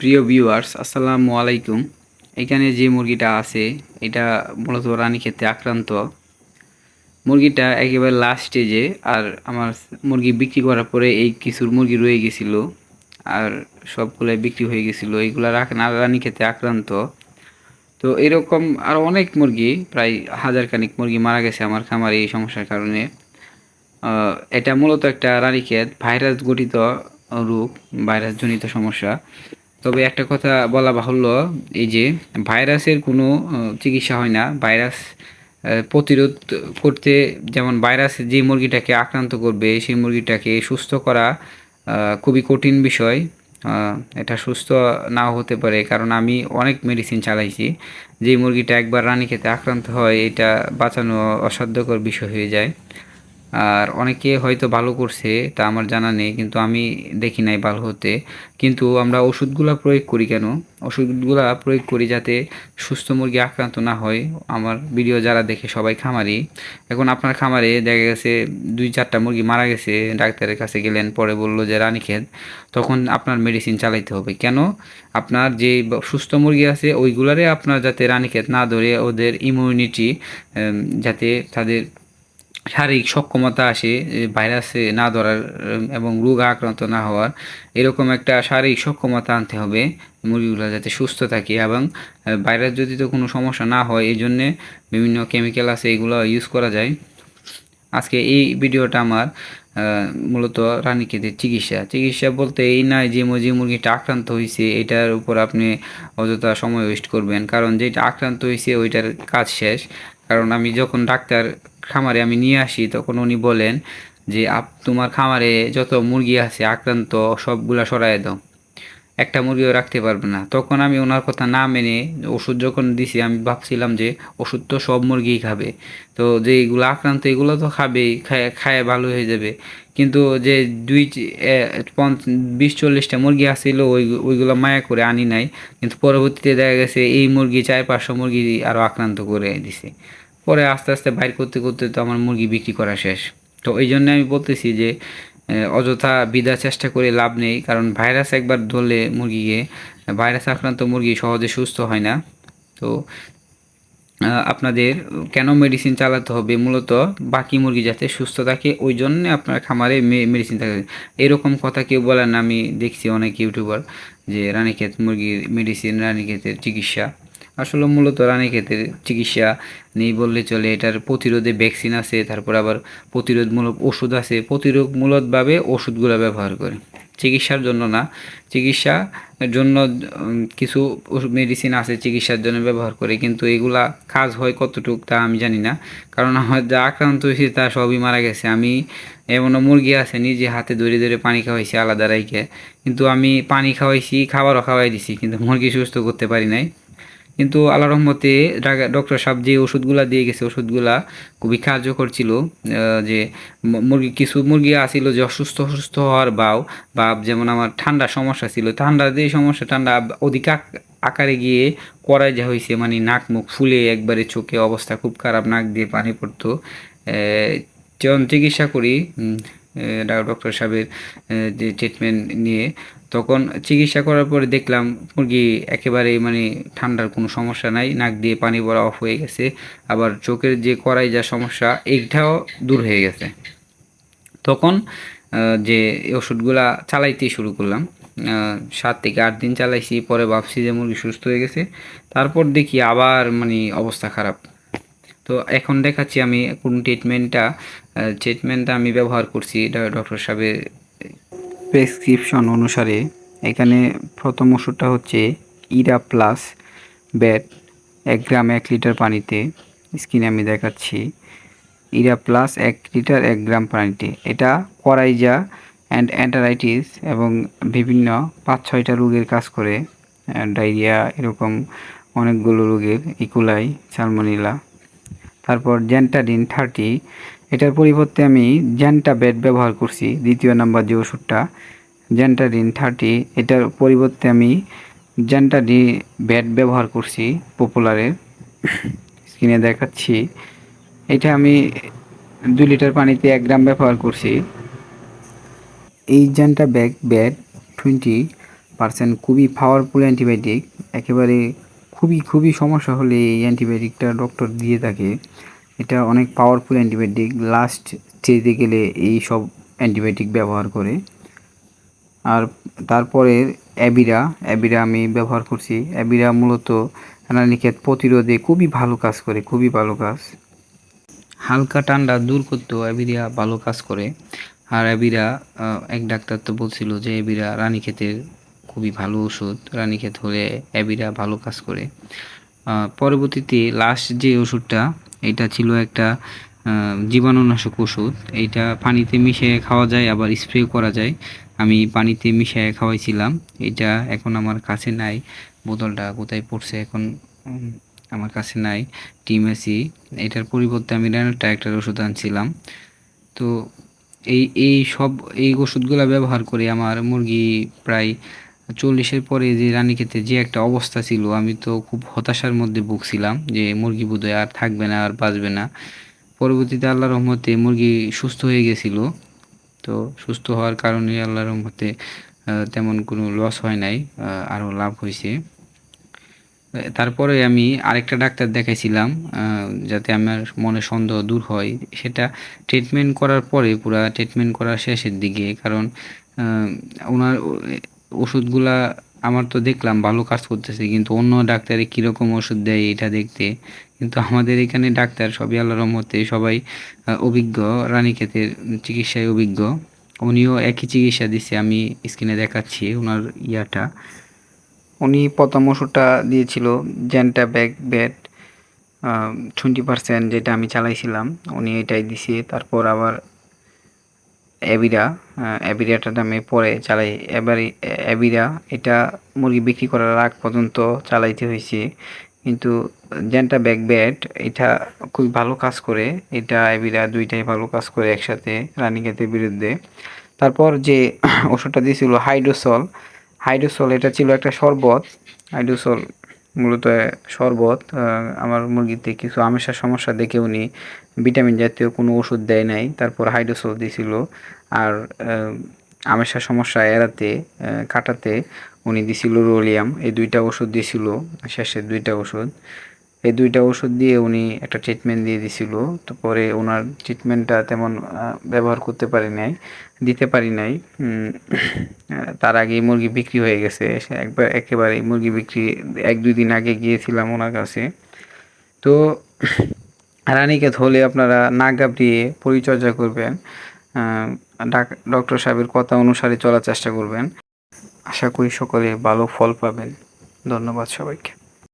প্রিয় ভিউয়ার্স আসসালামু আলাইকুম। এখানে যে মুরগিটা আছে, এটা মূলত রানীক্ষেতে আক্রান্ত। মুরগিটা একেবারে লাস্ট স্টেজে আর আমার মুরগি বিক্রি করার পরে এই কিছুর মুরগি রয়ে গেছিল, আর সবগুলো বিক্রি হয়ে গেছিল। এইগুলা রাখ রানীক্ষেতে আক্রান্ত। তো এরকম আরও অনেক মুরগি, প্রায় হাজার খানিক মুরগি মারা গেছে আমার খামারে এই সমস্যার কারণে। এটা মূলত একটা রানীক্ষেত ভাইরাস গঠিত রোগ ভাইরাস জনিত সমস্যা। তবে একটা কথা বলা বাহুল্য, এই যে ভাইরাসের কোনো চিকিৎসা হয় না। ভাইরাস প্রতিরোধ করতে যেমন ভাইরাস যে মুরগিটাকে আক্রান্ত করবে, সেই মুরগিটাকে সুস্থ করা খুবই কঠিন বিষয়। এটা সুস্থ নাও হতে পারে, কারণ আমি অনেক মেডিসিন চালাইছি। যে মুরগিটা একবার রানীক্ষেতে আক্রান্ত হয়, এটা বাঁচানো অসাধ্যকর বিষয় হয়ে যায়। আর অনেকে হয়তো ভালো করছে, তা আমার জানা নেই, কিন্তু আমি দেখি নাই ভালো হতে। কিন্তু আমরা ওষুধগুলা প্রয়োগ করি কেন? ওষুধগুলা প্রয়োগ করি যাতে সুস্থ মুরগি আক্রান্ত না হয়। আমার ভিডিও যারা দেখে সবাই খামারি। এখন আপনার খামারে দেখা গেছে দুই চারটা মুরগি মারা গেছে, ডাক্তারের কাছে গেলেন, পরে বলল যে রানীক্ষেত, তখন আপনার মেডিসিন চালাইতে হবে। কেন? আপনার যে সুস্থ মুরগি আছে, ওইগুলারে আপনার যাতে রানীক্ষেত না ধরে ওদের ইমিউনিটি যাতে তাদের শারীরিক সক্ষমতা আসে ভাইরাসে না ধরার এবং রোগ আক্রান্ত না হওয়ার, এরকম একটা শারীরিক সক্ষমতা আনতে হবে মুরগিগুলো যাতে সুস্থ থাকে এবং ভাইরাস যদি তো কোনো সমস্যা না হয় এই জন্যে বিভিন্ন কেমিক্যাল আছে, এগুলো ইউজ করা যায়। আজকে এই ভিডিওটা আমার মূলত রানীক্ষেতের চিকিৎসা। চিকিৎসা বলতে এই নয় যে যে মুরগিটা আক্রান্ত হয়েছে এটার উপর আপনি অযথা সময় ওয়েস্ট করবেন। কারণ যেটা আক্রান্ত হয়েছে ওইটার কাজ শেষ। কারণ আমি যখন ডাক্তার খামারে আমি নিয়ে আসি, তখন উনি বলেন যে, আপ, তোমার খামারে যত মুরগি আছে, আক্রান্ত, সবগুলা সরাই দাও। একটা মুরগিও রাখতে পারবে না। তখন আমি ওনার কথা না মেনে ওষুধ যখন দিছি, আমি ভাবছিলাম যে ওষুধ তো সব মুরগিই খাবে। তো যে এগুলো আক্রান্ত, এগুলো তো খাবেই, খায় খায় ভালো হয়ে যাবে। কিন্তু যে দুই পঞ্চ- বিশ, চল্লিশটা মুরগি আসছিল, ওই, ওইগুলো মায়া করে আনি নাই। কিন্তু পরবর্তীতে দেখা গেছে এই মুরগি চার, পাঁচশো মুরগি আরও আক্রান্ত করে দিছে। পরে আস্তে আস্তে বাইর করতে করতে তো আমার মুরগি বিক্রি করা শেষ। তো এই জন্য আমি বলতেছি যে অযথা বিদার চেষ্টা করে লাভ নেই, কারণ ভাইরাস একবার ধরলে মুরগিকে, ভাইরাস আক্রান্ত মুরগি সহজে সুস্থ হয় না। তো আপনাদের কেন মেডিসিন চালাতে হবে? মূলত বাকি মুরগি যাতে সুস্থ থাকে, ওই জন্যে আপনার খামারে মেডিসিন থাকে। এরকম কথা কেউ বলেন আমি দেখছি অনেক ইউটিউবার যে রানীক্ষেত মুরগির মেডিসিন রানীক্ষেতের চিকিৎসা। আসলে মূলত রানী রানীক্ষেতের চিকিৎসা নেই বললে চলে। এটার প্রতিরোধে ভ্যাকসিন আছে, তারপর আবার প্রতিরোধমূলক ওষুধ আছে। প্রতিরোধমূলকভাবে ওষুধগুলো ব্যবহার করে। চিকিৎসার জন্য না। চিকিৎসার জন্য কিছু মেডিসিন আছে চিকিৎসার জন্য ব্যবহার করে। কিন্তু এগুলা কাজ হয় কতটুক তা আমি জানি না। কারণ আমার যা আক্রান্ত হয়েছে তা সবই মারা গেছে। আমি এমনও মুরগি আছে, নিজে হাতে ধরে ধরে পানি খাওয়াইছি আলাদা রাইকে কিন্তু আমি পানি খাওয়াইছি, খাবারও খাওয়াই দিছি, কিন্তু মুরগি সুস্থ করতে পারি নাই। কিন্তু আল্লাহ রহমতে ডক্টর সাহেব যে ওষুধগুলা দিয়ে গেছে, ওষুধগুলা খুবই কার্যকর ছিল যে মুরগি কিছু মুরগি আসিল যে অসুস্থ অসুস্থ হওয়ার বাও বা যেমন আমার ঠান্ডা সমস্যা ছিল, ঠান্ডা যে সমস্যা, ঠান্ডা অধিক আকারে গিয়ে করাই যা হয়েছে মানে নাক মুখ ফুলে একবারে চোখে অবস্থা খুব খারাপ, নাক দিয়ে পানি পড়তো চিকিৎসা করি ডক্টর সাহেবের যে ট্রিটমেন্ট নিয়ে, তখন চিকিৎসা করার পরে দেখলাম মুরগি একেবারে মানে ঠান্ডার কোনো সমস্যা নাই, নাক দিয়ে পানি পড়া অফ হয়ে গেছে, আবার চোখের যে করাই যা সমস্যা, এইটাও দূর হয়ে গেছে। তখন যে ওষুধগুলা চালাইতে শুরু করলাম সাত থেকে আট দিন চালাইছি, পরে ভাবছি যে মুরগি সুস্থ হয়ে গেছে, তারপর দেখি আবার মানে অবস্থা খারাপ। তো এখন দেখাচ্ছি আমি কোন ট্রিটমেন্টটা ট্রিটমেন্টটা আমি ব্যবহার করছি ডক্টর সাহেবের প্রেসক্রিপশন অনুসারে। এখানে প্রথম ওষুধটা হচ্ছে ইরা প্লাস ব্যাট, এক গ্রাম এক লিটার পানিতে। স্কিনে আমি দেখাচ্ছি। ইরা প্লাস এক লিটার এক গ্রাম পানিতে। এটা করাইজা অ্যান্ড অ্যান্টারাইটিস এবং বিভিন্ন পাঁচ ছয়টা রোগের কাজ করে। ডায়রিয়া এরকম অনেকগুলো রোগের ইকুলাই সালমোনিলা তারপর জেন্টাডিন থার্টি এটার পরিবর্তে আমি জেন্টা বেড ব্যবহার করছি, দ্বিতীয় নাম্বার যে ওষুধটা। জেন্টাডিন থার্টি এটার পরিবর্তে আমি জেন্টাডি বেড ব্যবহার করছি পপুলারের স্ক্রিনে দেখাচ্ছি। এটা আমি দুই লিটার পানিতে এক গ্রাম ব্যবহার করছি। এই জেন্টা ব্যাগ ব্যাড টোয়েন্টি পার্সেন্ট খুবই পাওয়ারফুল অ্যান্টিবায়োটিক একেবারে খুবই খুবই সমস্যা হলে এই অ্যান্টিবায়োটিকটা ডক্টর দিয়ে থাকে। এটা অনেক পাওয়ারফুল অ্যান্টিবায়োটিক। লাস্ট স্টেজে গেলে এই সব অ্যান্টিবায়োটিক ব্যবহার করে। আর তারপরে অ্যাবিরা। অ্যাবিরা আমি ব্যবহার করছি। অ্যাবিরা মূলত রানীক্ষেত প্রতিরোধে খুবই ভালো কাজ করে, খুবই ভালো কাজ। হালকা ঠান্ডা দূর করতেও অ্যাবিরা ভালো কাজ করে। আর অ্যাবিরা এক ডাক্তার তো বলছিল যে অ্যাবিরা রানীক্ষেতের খুবই ভালো ওষুধ। রানীক্ষেত হলে অ্যাবিরা ভালো কাজ করে। পরবর্তীতে লাস্ট যে ওষুধটা, এটা ছিল একটা জীবাণুনাশক ওষুধ। এইটা পানিতে মিশিয়ে খাওয়া যায়, আবার স্প্রে করা যায়। আমি পানিতে মিশিয়ে খাওয়াইছিলাম। এটা এখন আমার কাছে নাই। বোতলটা কোথায় পড়ছে এখন আমার কাছে নাই। টিমেসি এটার পরিবর্তে আমি রেনাটা একটা ওষুধ আনছিলাম। তো এই এই সব, এই ওষুধগুলো ব্যবহার করে আমার মুরগি প্রায় চল্লিশের পরে যে রানীক্ষেতে যে একটা অবস্থা ছিল, আমি তো খুব হতাশার মধ্যে ভুগছিলাম যে মুরগি বোধহয় আর থাকবে না, আর বাঁচবে না। পরবর্তীতে আল্লাহ রহমতে মুরগি সুস্থ হয়ে গেছিল। তো সুস্থ হওয়ার কারণে আল্লাহ রহমতে তেমন কোনো লস হয় নাই আরও লাভ হয়েছে। তারপরে আমি আরেকটা ডাক্তার দেখাইছিলাম যাতে আমার মনে সন্দেহ দূর হয়। সেটা ট্রিটমেন্ট করার পরে, পুরা ট্রিটমেন্ট করার শেষের দিকে, কারণ ওনার ওষুধগুলা আমার তো দেখলাম, ভালো কাজ করতেছে, কিন্তু অন্য ডাক্তারে কীরকম ওষুধ দেয় এটা দেখতে। কিন্তু আমাদের এখানে ডাক্তার সবই আল্লাহর রহমতে সবাই অভিজ্ঞ রানীক্ষেতের চিকিৎসায় অভিজ্ঞ। উনিও একই চিকিৎসা দিচ্ছে আমি স্ক্রিনে দেখাচ্ছি ওনার ইয়াটা। উনি প্রথম ওষুধটা দিয়েছিল জেন্টা ব্যাক ব্যাট টোয়েন্টি পার্সেন্ট যেটা আমি চালাইছিলাম, উনি এটাই দিছে, তারপর আবার অ্যাবিরা অ্যাবিরাটা আমি পরে চালাই। এবার অ্যাবিরা এটা মুরগি বিক্রি করার আগ পর্যন্ত চালাইতে হয়েছে। কিন্তু জেন্টা ব্যাক ব্যাট এটা খুব ভালো কাজ করে। এটা অ্যাবিরা দুইটাই ভালো কাজ করে একসাথে রানীক্ষেতের বিরুদ্ধে। তারপর যে ওষুধটা দিয়েছিল হাইড্রোসল হাইড্রোসল এটা ছিল একটা শরবত। হাইড্রোসল মূলত শরবত আমার মুরগিতে কিছু আমেশার সমস্যা দেখে উনি ভিটামিন জাতীয় কোনো ওষুধ দেয় নাই তারপর হাইড্রোসল দিয়েছিল আর আহ, আমেশার সমস্যা এড়াতে কাটাতে উনি দিছিল রোলিয়াম এই দুইটা ওষুধ দিছিল শেষের দুইটা ওষুধ। এই দুইটা ওষুধ দিয়ে উনি একটা ট্রিটমেন্ট দিয়ে দিছিল। তো পরে ওনার ট্রিটমেন্টটা তেমন ব্যবহার করতে পারি নাই, দিতে পারি নাই। তার আগেই মুরগি বিক্রি হয়ে গেছে। একবার একেবারে মুরগি বিক্রি, এক দুই দিন আগে গিয়েছিলাম ওনার কাছে। তো রানীক্ষেত হলে আপনারা না ঘাবড়িয়ে পরিচর্যা করবেন। ডাক- ডক্টর সাহেবের কথা অনুসারে চলার চেষ্টা করবেন। আশা করি সকলে ভালো ফল পাবেন। ধন্যবাদ সবাইকে।